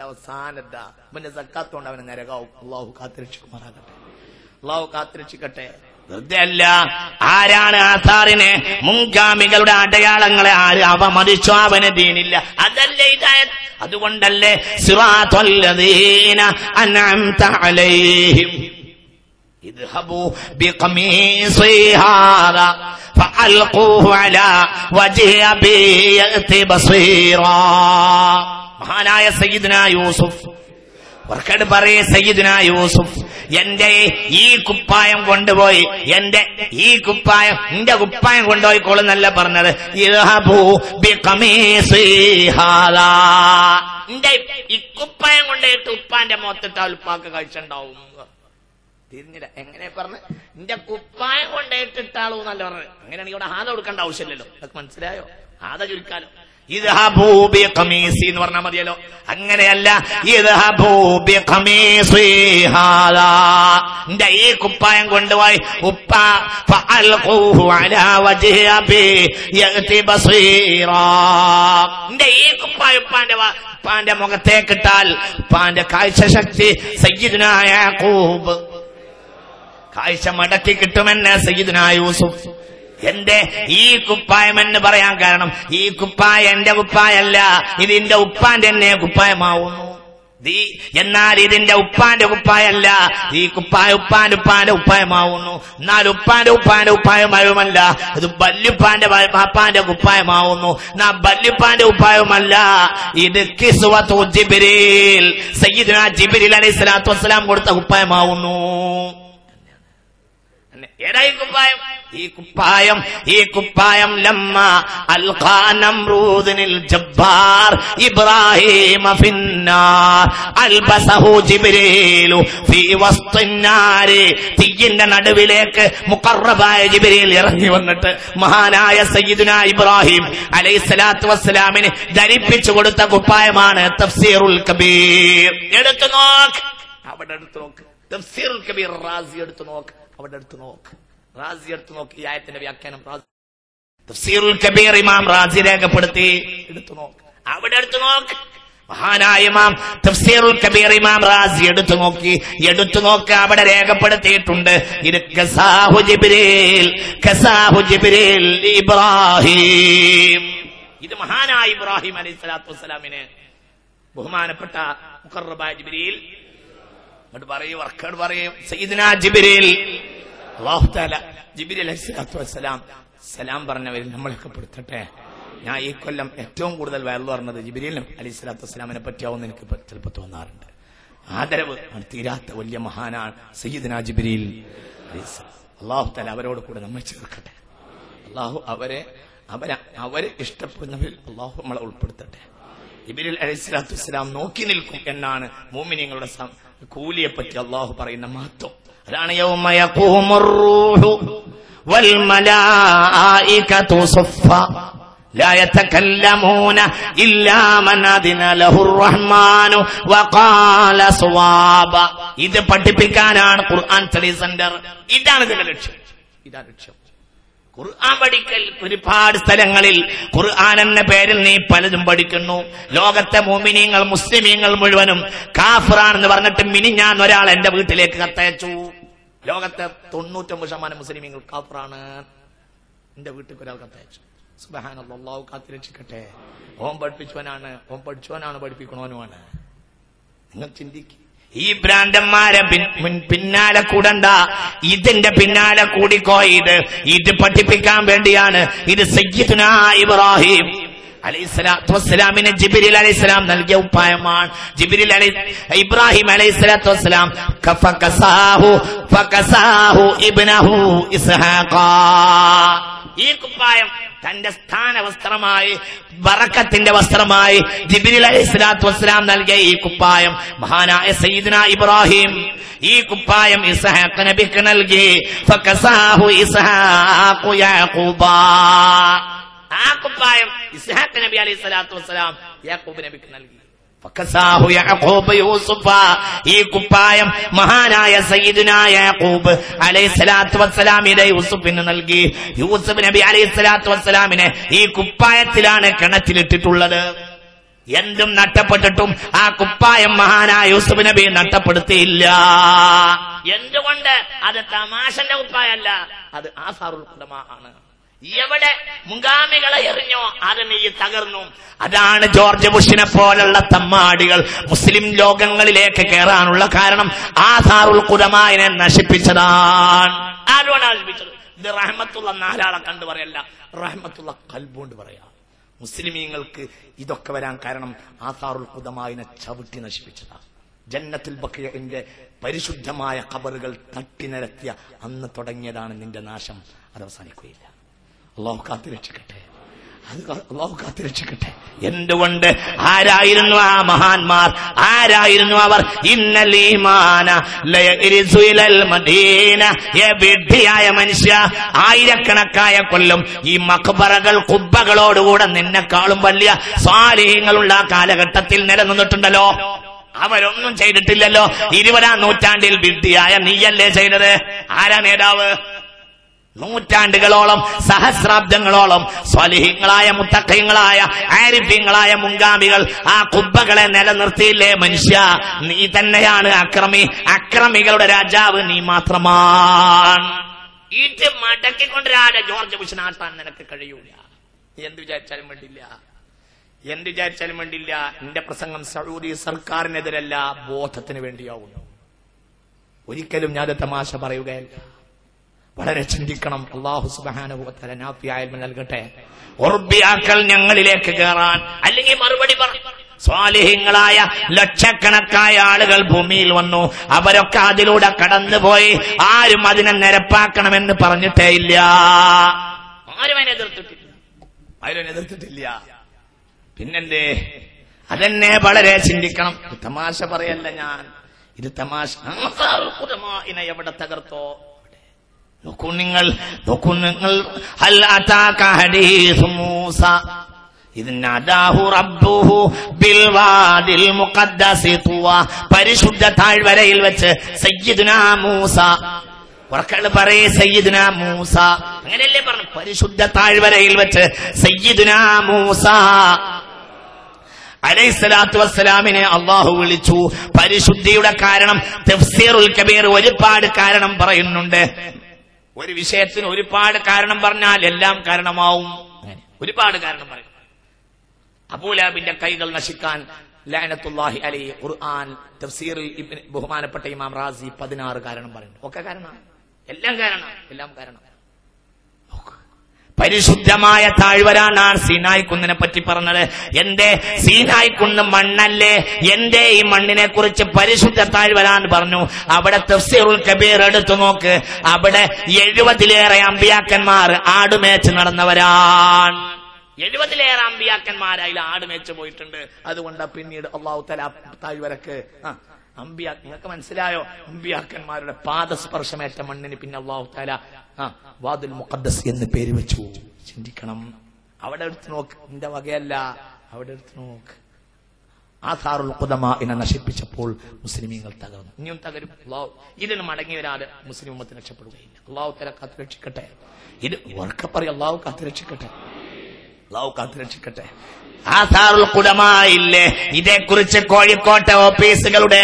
അവസാനത്ത പിന്നെ സക്കാത്തോണ്ട് അവന് നരകാവും അള്ളാഹു കാത്തിരക്ഷിക്കുമാറാകട്ടെ അള്ളാഹു കാത്തിരക്ഷിക്കട്ടെ വെറുതെ അല്ല ആരാണ് ആധാറിനെ മുൻഗാമികളുടെ അടയാളങ്ങളെ ആര് അവമതിച്ചോ അവന് ദീനില്ല അതല്ലേ ഇതായത് അതുകൊണ്ടല്ലേ സിറാത്തുല്ലദീന അൻഅംത അലൈഹിം اذهبوا بقميصي هذا فألقوه على وجه أبي يأتي بصيرا മഹാനായ സയ്യിദ്ന യൂസുഫ്. വർക്കട് പറയേ സയ്യിദ്ന യൂസുഫ്. എന്റെ ഈ കുപ്പായം കൊണ്ടുപോയി എന്റെ ഈ കുപ്പായം എന്റെ കുപ്പായം കൊണ്ടുപോയി കൊള്ളുന്നല്ല പറഞ്ഞത്. ഈ കുപ്പായം കൊണ്ടുപോയിട്ട് ഉപ്പാന്റെ മൊത്തത്തെ ഉപ്പാക്ക് കഴിച്ചുണ്ടാവും തിരിഞ്ഞില്ല. എങ്ങനെ പറഞ്ഞു എന്റെ കുപ്പായം കൊണ്ടേറ്റിട്ടാളൂ എന്നല്ല പറഞ്ഞത്. അങ്ങനെയാണെങ്കിൽ ഇവിടെ ഹാത കൊടുക്കേണ്ട ആവശ്യമില്ലല്ലോ. മനസ്സിലായോ? ഹാത ചുരുക്കാലോ. എന്ന് പറഞ്ഞാൽ മതിയല്ലോ. അങ്ങനെയല്ല ഈ കുപ്പായം കൊണ്ടുപോയി ഉപ്പ എന്റെ ഈ കുപ്പായം ഉപ്പാന്റെ ഉപ്പാന്റെ മുഖത്തേക്കിട്ടാൽ ഉപ്പാന്റെ കാഴ്ച ശക്തി കൂബ് കാഴ്ച മടക്കി കിട്ടുമെന്ന് സയ്യിദിനായ യൂസുഫ്. എന്റെ ഈ കുപ്പായം എന്ന് പറയാൻ കാരണം ഈ കുപ്പായം എന്റെ കുപ്പായല്ല. ഇതിന്റെ ഉപ്പാന്റെ തന്നെ കുപ്പായമാവുന്നു. എന്നാൽ ഇതിന്റെ ഉപ്പാന്റെ കുപ്പായല്ല. ഈ കുപ്പായ ഉപ്പാന്റെ ഉപ്പാന്റെ ഉപ്പായമാവുന്നു എന്നാൽ ഉപ്പാന്റെ ഉപ്പാന്റെ ഉപ്പായമായുമല്ല ഇത് ബല്യുപ്പാന്റെ പാപ്പാന്റെ കുപ്പായമാവുന്നു. എന്നാ ബല്യുപ്പാന്റെ ഉപ്പായമല്ല ഇത് ജിബിരിൽ സയ്യിദ് ജിബിരിൽ അലൈഹി സ്വലാത്തു വസ്സലാം കൊടുത്ത കുപ്പായമാവുന്നു. ഏതാ ഈ കുപ്പായം. ഈ കുപ്പായം ഈ കുപ്പായം ലമ്മ അൽഖാ നംറൂദിനിൽ ജബ്ബാർ ഇബ്രാഹിം ഫിന്നാർ അൽബസഹു ജിബ്രീലു ഫീ വസ്തിന്നാരി തീയിന്റെ നടുവിലേക്ക് മുഖറബായ ജിബ്രീൽ ഇറങ്ങി വന്നിട്ട് മഹാനായ സയ്യിദുന ഇബ്രാഹിം അലൈഹിസ്സലാത്തു വസ്സലാമിന് ധരിപ്പിച്ചു കൊടുത്ത കുപ്പായമാണ് തഫ്സീറുൽ കബീർ. എടുത്തു നോക്ക്. അവിടെ എടുത്തു നോക്ക്. തഫ്സീറുൽ കബീർ റാസി എടുത്തു നോക്ക്. അവിടെ അടുത്ത് നോക്ക്. റാസി എടുത്ത് നോക്ക്. ഈ ആയത്തിന്റെ വ്യാഖ്യാനം തഫ്സീറുൽ കബീർ ഇമാം റാസി രേഖപ്പെടുത്തി. എടുത്തു നോക്ക്. അവിടെ എടുത്തു നോക്ക്. മഹാനായ ഇമാം തഫ്സീറുൽ കബീർ ഇമാം റാസി എടുത്തു നോക്കി. എടുത്തു നോക്ക്. അവിടെ രേഖപ്പെടുത്തിയിട്ടുണ്ട്. ഇത് കസാഹു ജിബ്രീൽ കസാഹു ജിബ്രീൽ ഇബ്രാഹിം. ഇത് മഹാനായ ഇബ്രാഹിം അലൈഹി സ്വലാത്തു വസ്സലാമിന് ബഹുമാനപ്പെട്ട മുഖർബ ജിബ്രീൽ. പറയും പറയൂ വർക്കോട് പറയൂ. സയ്യിദ്ന ജിബ്രീൽ. ജിബ്രീൽ സലാം പറഞ്ഞവരിൽ നമ്മളൊക്കെ പെടുത്തട്ടെ. ഞാൻ ഈ കൊല്ലം ഏറ്റവും കൂടുതൽ വയറു പറഞ്ഞത് ജിബ്രീൽ അലൈഹിസ്സലാത്തു വസ്സലാമിനെ പറ്റിയാവുന്ന എനിക്ക് ചിലപ്പോൾ തോന്നാറുണ്ട്. ആദരവ് തീരാത്ത വലിയ മഹാനാണ് സയ്യിദ്ന ജിബ്രീൽ. അള്ളാഹു തആല അവരോട് കൂടെ നമ്മൾ ചേർക്കട്ടെ. അള്ളാഹു അവരെ അവരെ അവരെ ഇഷ്ടപ്പെടുന്നവരിൽ അള്ളാഹു നമ്മളെ ഉൾപ്പെടുത്തട്ടെ. ഇബിരിൽ അലൈഹിസ്ലാത്തു വസ്സലാം നോക്കി നിൽക്കും എന്നാണ് മോമിനിയങ്ങളുടെ കൂലിയെ പറ്റി അള്ളാഹു പറയുന്ന മഹത്വം. അതാണ് യൗമ യഖൂമുർ റൂഹു വൽ മലായികതു സഫ്ഫ لا يتكلمون إلا من أذن له الرحمن وقال صوابا ഇത് പഠിപ്പിക്കാനാണ് ഖുർആൻ സ്റ്റഡി സെന്റർ ഇതാണ് ഇതിന്റെ ലക്ഷ്യം ഇതാണ് ലക്ഷ്യം ഖുർആൻ പഠിക്കൽ ഒരുപാട് സ്ഥലങ്ങളിൽ ഖുർആൻ എന്ന പേരിൽ നീ പലതും പഠിക്കുന്നു. ലോകത്തെ മോമിനിയങ്ങൾ മുസ്ലിമീങ്ങൾ മുഴുവനും കാഫറാണെന്ന് പറഞ്ഞിട്ട് മിനിഞ്ഞാൻ ഒരാൾ എന്റെ വീട്ടിലേക്ക് കത്തയച്ചു. ലോകത്തെ തൊണ്ണൂറ്റൊമ്പത് ശതമാനം മുസ്ലിമീങ്ങൾ കാഫിറാണ്. എന്റെ വീട്ടിൽ ഒരാൾ കത്തയച്ചു. സുബഹാനല്ലാഹു കാത്തിരക്ഷിക്കട്ടെ ഓം പഠിപ്പിച്ചവനാണ് ഓം പഠിച്ചവനാണ് പഠിപ്പിക്കണവനുമാണ്. നിങ്ങൾ ചിന്തിക്കും. ഈ ഭ്രാന്തന്മാരെ പിന്നാലെ കൂടണ്ട. ഇതിന്റെ പിന്നാലെ കൂടിക്കോ ഇത് ഇത് പഠിപ്പിക്കാൻ വേണ്ടിയാണ്. ഇത് സയ്യിദുന ഇബ്രാഹിം അലൈഹിസ്സലാത്തു വസ്സലാമിന് ജിബിരിൽ അലൈഹിസ്സലാം നൽകിയ ഉപായമാണ് ജിബിരിൽ അലൈ ഇബ്രാഹിം അലൈഹിസ്സലാം വസ്സലാം ഫകസാഹു ഇബ്നഹു ഇസ്ഹാഖാ. ഈ കുപ്പായം തന്റെ സ്ഥാന വസ്ത്രമായി ബറക്കത്തിന്റെ വസ്ത്രമായി ജിബിരിൽ അലൈഹി സ്വലാത്തു വസ്സലാം നൽകിയ ഈ കുപ്പായം മഹാനായ സയ്യിദ്ന ഇബ്രാഹിം. ഈ കുപ്പായം ഇസ്ഹാഖ് നബിക്ക് നൽകി. ഫകസാഹു ഇസ്ഹാഖു യാഖൂബ. ആ കുപ്പായം ഇസ്ഹാഖ് നബി അലൈഹി സ്വലാത്തു വസ്സലാം യാക്കൂബ് നബിക്ക് നൽകി. ഈ കുപ്പായം മഹാനായ സയ്യിദുന യാഖൂബ് അലൈഹി സ്വലാത്തു വസ്സലാമിനെ യൂസുഫിന് നൽകി. യൂസുഫ് നബി അലൈഹി വസ്സലാമിനെ ഈ കുപ്പായത്തിലാണ് കിണറ്റിലിട്ടിട്ടുള്ളത്. എന്തും നഷ്ടപ്പെട്ടിട്ടും ആ കുപ്പായം മഹാനായ യൂസുഫ് നബി നഷ്ടപ്പെടുത്തിയില്ല. എന്തുകൊണ്ട്? അത് തമാശന്റെ കുപ്പായല്ല. അത് ആസാറുൽ കുടമ ആണ്. എവിടെ മുങ്കാമികളെ എറിഞ്ഞോ അത് നീ തകർന്നു. അതാണ് ജോർജ് ബുഷിനെ പോലുള്ള തമ്മാടികൾ മുസ്ലിം ലോകങ്ങളിലേക്ക് കയറാനുള്ള കാരണം. ആ ആസാറുൽ കുടമായിനെ നശിപ്പിച്ചതാണ്. ആരോടാണ് നശിപ്പിച്ചത്? ഇത് റഹ്മത്തുള്ള നാലാളെ കണ്ടു പറയല്ല. റഹ്മത്തുള്ള കൽബുകൊണ്ട് പറയാം. മുസ്ലിമീങ്ങൾക്ക് ഇതൊക്കെ വരാൻ കാരണം ആസാറുൽ കുതമായിനെ ചവിട്ടി നശിപ്പിച്ചതാണ് ജന്നത്തിൽ ബക്കിയന്റെ പരിശുദ്ധമായ കബറുകൾ തട്ടി നിരത്തിയ അന്ന് തുടങ്ങിയതാണ് നിന്റെ നാശം. അത് അവസാനിക്കുകയില്ല. അള്ളാഹു കാത്തി രക്ഷിക്കട്ടെ. അത് അള്ളാഹു കാത്തി രക്ഷിക്കട്ടെ. എന്തുകൊണ്ട്? ആരായിരുന്നു ആ മഹാന്മാർ? ആരായിരുന്നു അവർ? ഇന്നൽ വിഡ്ഢിയായ മനുഷ്യ ആയിരക്കണക്കായ കൊല്ലം ഈ മക്ബറകൾ കുബ്ബകളോടുകൂടെ നിന്നെക്കാളും വലിയ ആ കാലഘട്ടത്തിൽ നിലനിന്നിട്ടുണ്ടല്ലോ. അവരൊന്നും ചെയ്തിട്ടില്ലല്ലോ. ഇരുപതാം നൂറ്റാണ്ടിൽ വിഡ്ഢിയായ നീയല്ലേ ചെയ്തത്? ആരാ നേതാവ്? നൂറ്റാണ്ടുകളോളം സഹസ്രാബ്ദങ്ങളോളം സ്വലിഹിങ്ങളായ മുത്തക്കയങ്ങളായ ആരിഫ്യങ്ങളായ മുങ്കാമികൾ ആ കുബ്ബകളെ നിലനിർത്തിയില്ലേ മനുഷ്യ? നീ തന്നെയാണ് അക്രമി. അക്രമികളുടെ രാജാവ് നീ മാത്രമാണ്. മടക്കിക്കൊണ്ട് രാജ ജോർജ് ബുഷനാട്ടാൻ നിനക്ക് കഴിയൂല. എന്ത് വിചാരിച്ചാലും വേണ്ടില്ല. എന്ത് വിചാരിച്ചാലും വേണ്ടില്ല. എന്റെ പ്രസംഗം സൗദി സർക്കാരിനെതിരല്ല ബോധത്തിന് വേണ്ടിയാവുന്നു. ഒരിക്കലും ഞാൻ തമാശ പറയുകയല്ല. വളരെ ചിന്തിക്കണം. അള്ളാഹു സുബാനുഭവത്തല നൽകട്ടെ. ഉർബിയാക്കൾ ഞങ്ങളിലേക്ക് കയറാൻ അല്ലെങ്കിൽ മറുപടി പറ. സ്വാലിഹ്യങ്ങളായ ലക്ഷക്കണക്കായ ആളുകൾ ഭൂമിയിൽ വന്നു. അവരൊക്കെ അതിലൂടെ കടന്നുപോയി. ആരും അതിനെ നിരപ്പാക്കണമെന്ന് പറഞ്ഞിട്ടേ ഇല്ല. ആരും അതിനെ എതിർത്തിട്ടില്ല. ആരും എതിർത്തിട്ടില്ല. പിന്നെന്തേ? അതെന്നെ വളരെ ചിന്തിക്കണം. തമാശ പറയല്ല ഞാൻ. ഇത് തമാശ. ഇനെ എവിടെ തകർത്തോ? നോക്കൂ നിങ്ങൾ നോക്കൂ നിങ്ങൾ. പരിശുദ്ധ താഴ്വരയിൽ വെച്ച് സയ്യിദുനാ മൂസ. ഉറക്കൾ പറയേ സയ്യിദുന മൂസ. അങ്ങനെയല്ലേ പറഞ്ഞു? പരിശുദ്ധ താഴ്വരയിൽ വെച്ച് സയ്യിദുന മൂസ. അലൈഹിസ്സലാത്തു വസ്സലാമിനെ അള്ളാഹു വിളിച്ചു. പരിശുദ്ധിയുടെ കാരണം തഫ്സീറുൽ കബീർ ഒരുപാട് കാരണം പറയുന്നുണ്ട്. ഒരു വിഷയത്തിന് ഒരുപാട് കാരണം പറഞ്ഞാൽ എല്ലാം കാരണമാവും. ഒരുപാട് കാരണം പറയും. അബൂലാബിന്റെ കൈകൾ നശിക്കാൻ ലാനത്തുല്ലാഹി അലി ഖുർആൻ തഫ്സീറിൽ ബഹുമാനപ്പെട്ട ഇമാം റാസി പതിനാറ് കാരണം പറയുന്നു. ഒക്കെ കാരണമാണ് എല്ലാം കാരണം. എല്ലാം കാരണം. നോക്ക്. പരിശുദ്ധമായ താഴ്വരാനാണ് സീനായ് കുന്നിനെ പറ്റി പറഞ്ഞത്. എന്റെ സീനായ് കുന്ന് മണ്ണല്ലേ? എന്റെ ഈ മണ്ണിനെ കുറിച്ച് പരിശുദ്ധ താഴ്വരാൻ പറഞ്ഞു. അവിടെ തഫ്സീറുൽ കബീർ എടുത്തു നോക്ക്. അവിടെ എഴുപതിലേറെ അമ്പിയാക്കന്മാർ ആടുമേച്ച് നടന്നവരാണ്. എഴുപതിലേറെ അമ്പിയാക്കന്മാർ അതിൽ ആടുമേച്ച് പോയിട്ടുണ്ട്. അതുകൊണ്ട് പിന്നീട് അള്ളാഹു തല താഴ്വരക്ക് അമ്പിയാ നിങ്ങൾക്ക് മനസ്സിലായോ? അമ്പിയാക്കന്മാരുടെ പാദസ്പർശമേറ്റ മണ്ണിന് പിന്നെ അള്ളാഹു താല ആ വാദുൽ മുഖദ്ദസ് എന്ന് പേര് വെച്ചു. ചിന്തിക്കണം. അവിടെ എടുത്ത് നോക്ക്. എന്റെ വകയല്ല. അവിടെ എടുത്ത് നോക്ക്. ആസാറുൽ കുതമ എന്നെ നശിപ്പിച്ചപ്പോൾ മുസ്ലിമീങ്ങൾ തകർന്നു. ഇനിയും തകരും. അള്ളാഹു ഇതിന് മടങ്ങി വരാതെ മുസ്ലിം ഉമ്മത്ത് രക്ഷപ്പെടുകയില്ല. അള്ളാഹു തല കാത്തു രക്ഷിക്കട്ടെ ഇത് ഉറക്കെ പറയും അള്ളാഹു കാത്തു രക്ഷിക്കട്ടെ അള്ളാഹു കുലമായില്ലേ ഇതേക്കുറിച്ച് കോഴിക്കോട്ടെ ഓഫീസുകളുടെ